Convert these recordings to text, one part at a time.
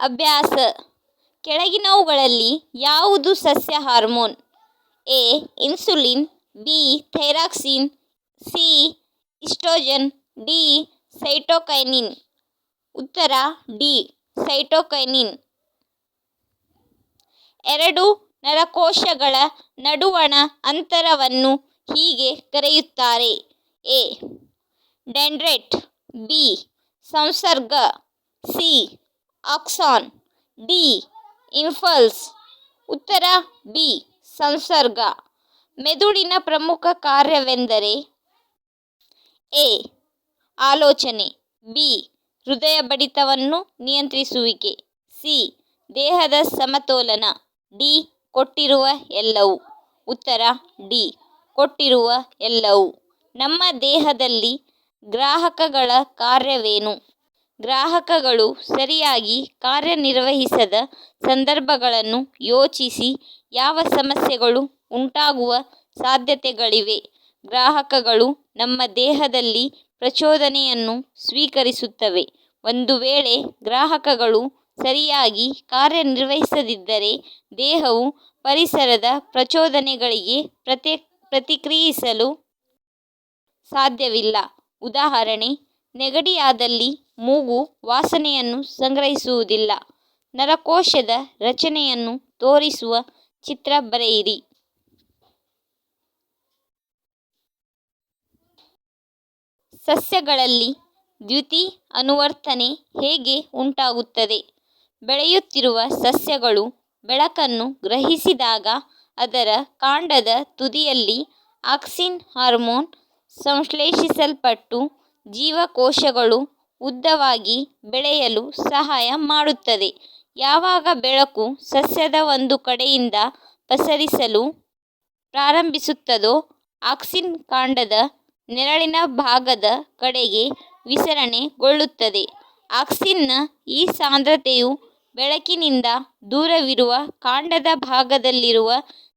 ಅಭ್ಯಾಸ. ಕೆಳಗಿನವುಗಳಲ್ಲಿ ಯಾವುದು ಸಸ್ಯ hormone? A, insulin, B, thyroxine, C oestrogen D, cytokinin. ಉತ್ತರ, ಡಿ, ಸೈಟೋಕೈನಿನ್. ಎರಡು ನರಕೋಶಗಳ ನಡುವಣ ಅಂತರವನ್ನು ಹೀಗೆ ಕರೆಯುತ್ತಾರೆ. ಎ, ಡೆಂಡ್ರೈಟ್, ಬಿ, ಸಂಸರ್ಗ, ಸಿ ಆಕ್ಸಾನ್ ಡಿ, ಇನ್ಫಲ್ಸ್. ಉತ್ತರ ಬಿ, ಸಂಸರ್ಗ. ಮೆದುಳಿನ ಪ್ರಮುಖ ಕಾರ್ಯವೆಂದರೆ ಎ, ಆಲೋಚನೆ. ಬಿ ಹೃದಯ ಬಡಿತವನ್ನು ನಿಯಂತ್ರಿಸುವಿಕೆ. ಸಿ, ದೇಹದ ಸಮತೋಲನ. ಡಿ, ಕೊಟ್ಟಿರುವ ಎಲ್ಲವೂ. ಉತ್ತರ ಡಿ, ಕೊಟ್ಟಿರುವ ಎಲ್ಲವೂ. ನಮ್ಮ ದೇಹದಲ್ಲಿ ಗ್ರಾಹಕಗಳ ಕಾರ್ಯವೇನು? ಗ್ರಾಹಕಗಳು ಸರಿಯಾಗಿ ಕಾರ್ಯನಿರ್ವಹಿಸದ ಸಂದರ್ಭಗಳನ್ನು ಯೋಚಿಸಿ ಯಾವ ಸಮಸ್ಯೆಗಳು ಉಂಟಾಗುವ ಸಾಧ್ಯತೆಗಳಿವೆ. ಗ್ರಾಹಕಗಳು ನಮ್ಮ ದೇಹದಲ್ಲಿ ಪ್ರಚೋದನೆಯನ್ನು ಸ್ವೀಕರಿಸುತ್ತವೆ. ಒಂದು ವೇಳೆ ಗ್ರಾಹಕಗಳು ಸರಿಯಾಗಿ ಕಾರ್ಯನಿರ್ವಹಿಸದಿದ್ದರೆ ದೇಹವು ಪರಿಸರದ ಪ್ರಚೋದನೆಗಳಿಗೆ ಪ್ರತಿ, ಪ್ರತಿಕ್ರಿಯಿಸಲು ಸಾಧ್ಯವಿಲ್ಲ. ಉದಾಹರಣೆ, ನೆಗಡಿಯಾದಲ್ಲಿ ಮೂಗು ವಾಸನೆಯನ್ನು ಸಂಗ್ರಹಿಸುವುದಿಲ್ಲ. ನರಕೋಶದ ರಚನೆಯನ್ನು ತೋರಿಸುವ ಚಿತ್ರ ಬರೆಯಿರಿ. ಸಸ್ಯಗಳಲ್ಲಿ ದ್ಯುತಿ ಅನುವರ್ತನೆ ಹೇಗೆ ಉಂಟಾಗುತ್ತದೆ? ಬೆಳೆಯುತ್ತಿರುವ ಸಸ್ಯಗಳು ಬೆಳಕನ್ನು ಗ್ರಹಿಸಿದಾಗ ಅದರ ಕಾಂಡದ ತುದಿಯಲ್ಲಿ ಆಕ್ಸಿನ್ ಹಾರ್ಮೋನ್ ಸಂಶ್ಲೇಷಿಸಲ್ಪಟ್ಟು ಜೀವಕೋಶಗಳು ಉದ್ದವಾಗಿ ಬೆಳೆಯಲು ಸಹಾಯ ಮಾಡುತ್ತದೆ. ಯಾವಾಗ ಬೆಳಕು ಸಸ್ಯದ ಒಂದು ಕಡೆಯಿಂದ ಪಸರಿಸಲು ಪ್ರಾರಂಭಿಸುತ್ತದೋ ಆಕ್ಸಿನ್ ಕಾಂಡದ ನೆರಳಿನ ಭಾಗದ ಕಡೆಗೆ ವಿಸರಣೆಗೊಳ್ಳುತ್ತದೆ. ಆಕ್ಸಿನ್ನ ಈ ಸಾಂದ್ರತೆಯು ಬೆಳಕಿನಿಂದ ದೂರವಿರುವ ಕಾಂಡದ ಭಾಗದಲ್ಲಿರುವ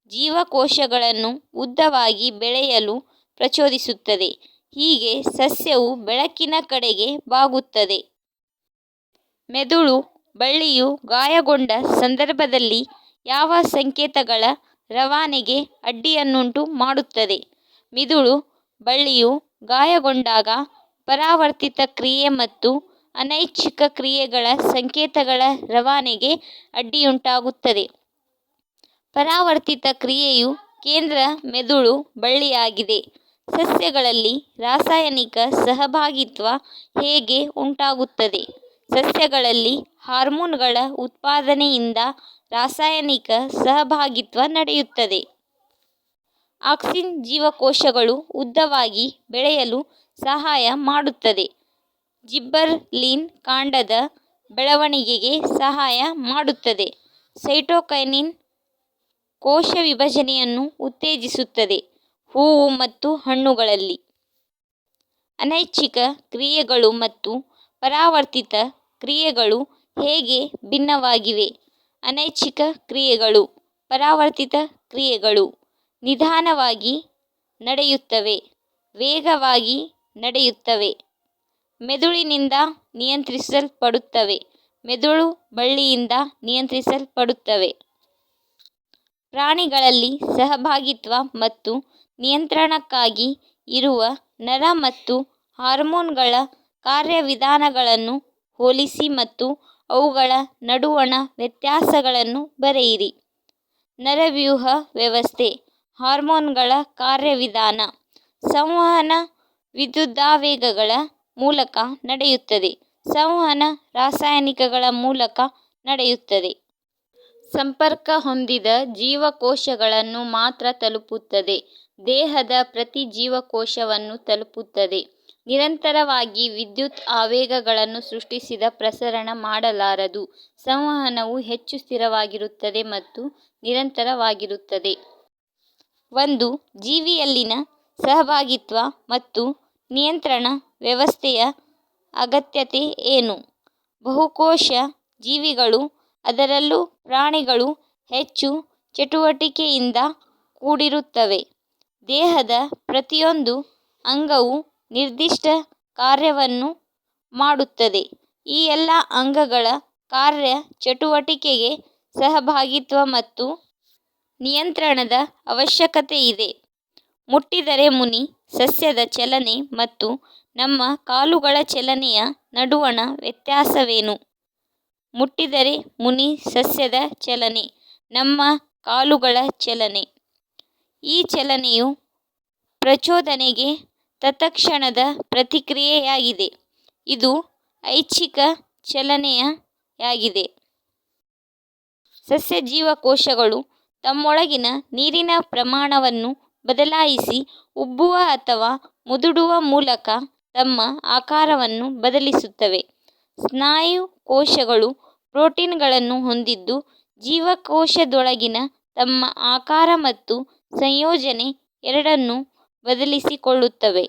ಜೀವಕೋಶಗಳನ್ನು ಉದ್ದವಾಗಿ ಬೆಳೆಯಲು ಪ್ರಚೋದಿಸುತ್ತದೆ. ಹೀಗೆ ಸಸ್ಯವು ಬೆಳಕಿನ ಕಡೆಗೆ ಬಾಗುತ್ತದೆ. ಮೆದುಳು ಬಳ್ಳಿಯು ಗಾಯಗೊಂಡ ಸಂದರ್ಭದಲ್ಲಿ ಯಾವ ಸಂಕೇತಗಳ ರವಾನೆಗೆ ಅಡ್ಡಿಯನ್ನುಂಟು ಮಾಡುತ್ತದೆ? ಮಿದುಳು ಬಳ್ಳಿಯು ಗಾಯಗೊಂಡಾಗ ಪರಾವರ್ತಿತ ಕ್ರಿಯೆ ಮತ್ತು ಅನೈಚ್ಛಿಕ ಕ್ರಿಯೆಗಳ ಸಂಕೇತಗಳ ರವಾನೆಗೆ ಅಡ್ಡಿಯುಂಟಾಗುತ್ತದೆ. ಪರಾವರ್ತಿತ ಕ್ರಿಯೆಯು ಕೇಂದ್ರ ಮೆದುಳು ಬಳ್ಳಿಯಾಗಿದೆ. ಸಸ್ಯಗಳಲ್ಲಿ ರಾಸಾಯನಿಕ ಸಹಭಾಗಿತ್ವ ಹೇಗೆ ಉಂಟಾಗುತ್ತದೆ? ಸಸ್ಯಗಳಲ್ಲಿ ಹಾರ್ಮೋನುಗಳ ಉತ್ಪಾದನೆಯಿಂದ ರಾಸಾಯನಿಕ ಸಹಭಾಗಿತ್ವ ನಡೆಯುತ್ತದೆ. ಆಕ್ಸಿನ್ ಜೀವಕೋಶಗಳು ಉದ್ದವಾಗಿ ಬೆಳೆಯಲು ಸಹಾಯ ಮಾಡುತ್ತದೆ. ಜಿಬ್ಬರೆಲ್ಲಿನ್ ಕಾಂಡದ ಬೆಳವಣಿಗೆಗೆ ಸಹಾಯ ಮಾಡುತ್ತದೆ. ಸೈಟೋಕೈನಿನ್ ಕೋಶ ವಿಭಜನೆಯನ್ನು ಉತ್ತೇಜಿಸುತ್ತದೆ. ಹೂವು ಮತ್ತು ಹಣ್ಣುಗಳಲ್ಲಿ ಅನೈಚ್ಛಿಕ ಕ್ರಿಯೆಗಳು ಮತ್ತು ಪರಾವರ್ತಿತ ಕ್ರಿಯೆಗಳು ಹೇಗೆ ಭಿನ್ನವಾಗಿವೆ? ಅನೈಚ್ಛಿಕ ಕ್ರಿಯೆಗಳು, ಪರಾವರ್ತಿತ ಕ್ರಿಯೆಗಳು ನಿಧಾನವಾಗಿ ನಡೆಯುತ್ತವೆ, ವೇಗವಾಗಿ ನಡೆಯುತ್ತವೆ, ಮೆದುಳಿನಿಂದ ನಿಯಂತ್ರಿಸಲ್ಪಡುತ್ತವೆ, ಮೆದುಳು ಬಳ್ಳಿಯಿಂದ ನಿಯಂತ್ರಿಸಲ್ಪಡುತ್ತವೆ. ಪ್ರಾಣಿಗಳಲ್ಲಿ ಸಹಭಾಗಿತ್ವ ಮತ್ತು ನಿಯಂತ್ರಣಕ್ಕಾಗಿ ಇರುವ ನರ ಮತ್ತು ಹಾರ್ಮೋನ್ಗಳ ಕಾರ್ಯವಿಧಾನಗಳನ್ನು ಹೋಲಿಸಿ ಮತ್ತು ಅವುಗಳ ನಡುವಣ ವ್ಯತ್ಯಾಸಗಳನ್ನು ಬರೆಯಿರಿ. ನರವ್ಯೂಹ ವ್ಯವಸ್ಥೆ, ಹಾರ್ಮೋನ್ಗಳ ಕಾರ್ಯವಿಧಾನ, ಸಂವಹನ ವಿದ್ಯುದಾವೇಗಗಳ ಮೂಲಕ ನಡೆಯುತ್ತದೆ, ಸಂವಹನ ರಾಸಾಯನಿಕಗಳ ಮೂಲಕ ನಡೆಯುತ್ತದೆ. ಸಂಪರ್ಕ ಹೊಂದಿದ ಜೀವಕೋಶಗಳನ್ನು ಮಾತ್ರ ತಲುಪುತ್ತದೆ. ದೇಹದ ಪ್ರತಿ ಜೀವಕೋಶವನ್ನು ತಲುಪುತ್ತದೆ. ನಿರಂತರವಾಗಿ ವಿದ್ಯುತ್ ಆವೇಗಗಳನ್ನು ಸೃಷ್ಟಿಸಿದ ಪ್ರಸರಣ ಮಾಡಲಾರದು. ಸಂವಹನವು ಹೆಚ್ಚು ಸ್ಥಿರವಾಗಿರುತ್ತದೆ ಮತ್ತು ನಿರಂತರವಾಗಿರುತ್ತದೆ. ಒಂದು, ಜೀವಿಯಲ್ಲಿನ ಸಹಭಾಗಿತ್ವ ಮತ್ತು ನಿಯಂತ್ರಣ ವ್ಯವಸ್ಥೆಯ ಅಗತ್ಯತೆ ಏನು? ಬಹುಕೋಶ ಜೀವಿಗಳು, ಅದರಲ್ಲೂ ಪ್ರಾಣಿಗಳು ಹೆಚ್ಚು ಚಟುವಟಿಕೆಯಿಂದ ಕೂಡಿರುತ್ತವೆ. ದೇಹದ ಪ್ರತಿಯೊಂದು ಅಂಗವು ನಿರ್ದಿಷ್ಟ ಕಾರ್ಯವನ್ನು ಮಾಡುತ್ತದೆ ಈ ಎಲ್ಲ ಅಂಗಗಳ ಕಾರ್ಯ ಚಟುವಟಿಕೆಗೆ ಸಹಭಾಗಿತ್ವ ಮತ್ತು ನಿಯಂತ್ರಣದ ಅವಶ್ಯಕತೆ ಇದೆ ಮುಟ್ಟಿದರೆ ಮುನಿ ಸಸ್ಯದ ಚಲನೆ ಮತ್ತು ನಮ್ಮ ಕಾಲುಗಳ ಚಲನೆಯ ನಡುವಣ ವ್ಯತ್ಯಾಸವೇನು? ಮುಟ್ಟಿದರೆ ಮುನಿ ಸಸ್ಯದ ಚಲನೆ, ನಮ್ಮ ಕಾಲುಗಳ ಚಲನೆ. ಈ ಚಲನೆಯು ಪ್ರಚೋದನೆಗೆ ತತ್ಕ್ಷಣದ ಪ್ರತಿಕ್ರಿಯೆಯಾಗಿದೆ. ಇದು ಐಚ್ಛಿಕ ಚಲನೆಯಾಗಿದೆ. ಸಸ್ಯ ಜೀವಕೋಶಗಳು ತಮ್ಮೊಳಗಿನ ನೀರಿನ ಪ್ರಮಾಣವನ್ನು ಬದಲಾಯಿಸಿ ಉಬ್ಬುವ ಅಥವಾ ಮುದುಡುವ ಮೂಲಕ ತಮ್ಮ ಆಕಾರವನ್ನು ಬದಲಿಸುತ್ತವೆ. ಸ್ನಾಯು ಕೋಶಗಳು ಪ್ರೋಟೀನ್ಗಳನ್ನು ಹೊಂದಿದ್ದು ಜೀವಕೋಶದೊಳಗಿನ ತಮ್ಮ ಆಕಾರ ಮತ್ತು ಸಂಯೋಜನೆ ಎರಡನ್ನೂ ಬದಲಿಸಿಕೊಳ್ಳುತ್ತವೆ.